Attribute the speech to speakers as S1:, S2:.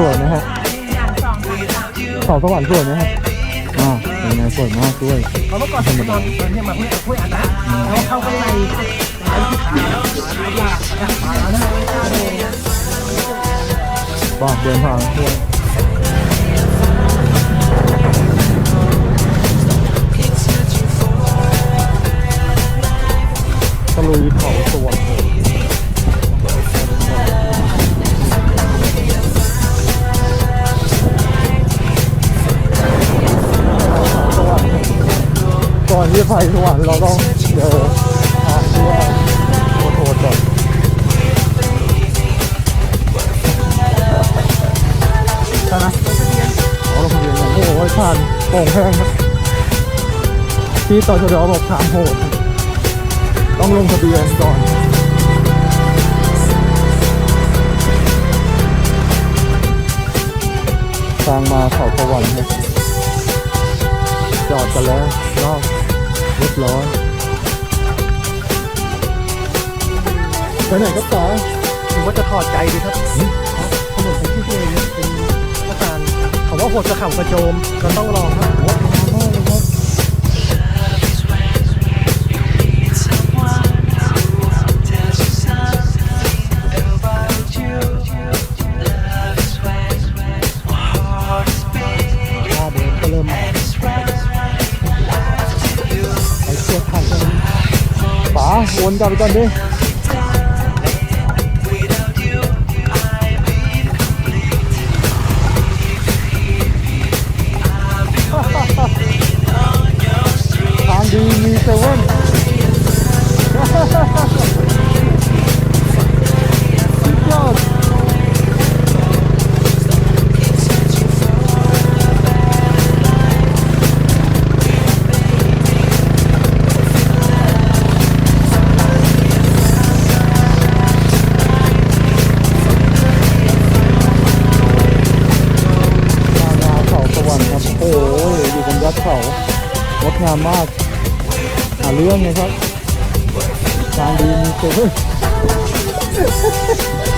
S1: สวยไหมฮะเขาสวรรค์สวยไหมฮะอ่าเป็นไงสวยมากด้วย
S2: เพราะเมื่อก่อนผมนอนเนี่ยมาเพื่อช่วยอันนะแล้วเข้าข้างในร้านที่ขายอยากอยากขายแล้วนะ
S1: บ้าเดินทางด้วยตะลุยเขา ที่จะไปสวรรค์เราต้องเจอทางที่ว่าโคตรโหดก่อน
S2: ใช่ไหม
S1: อ๋อลงทะเบียนก่อนโอ้โหผ่านโป่งแห้งที่ต่อชะดอบอกทางโหด ต้องลงทะเบียนก่อนทางมาเขาสวรรค์จอดกันแล้วรอบ เรียบร้อยไปไหนครับตา
S2: ผมว่าจะถอดใจดีครับถนนของที่ตัวเองเป็นประธานเขาว่าโหดกระเข่ากระโจมก็ต้องลองครับ ป๋า
S1: วนกลั งดงามมากหาเรื่องนะครับทางดีมีเซเว่นรี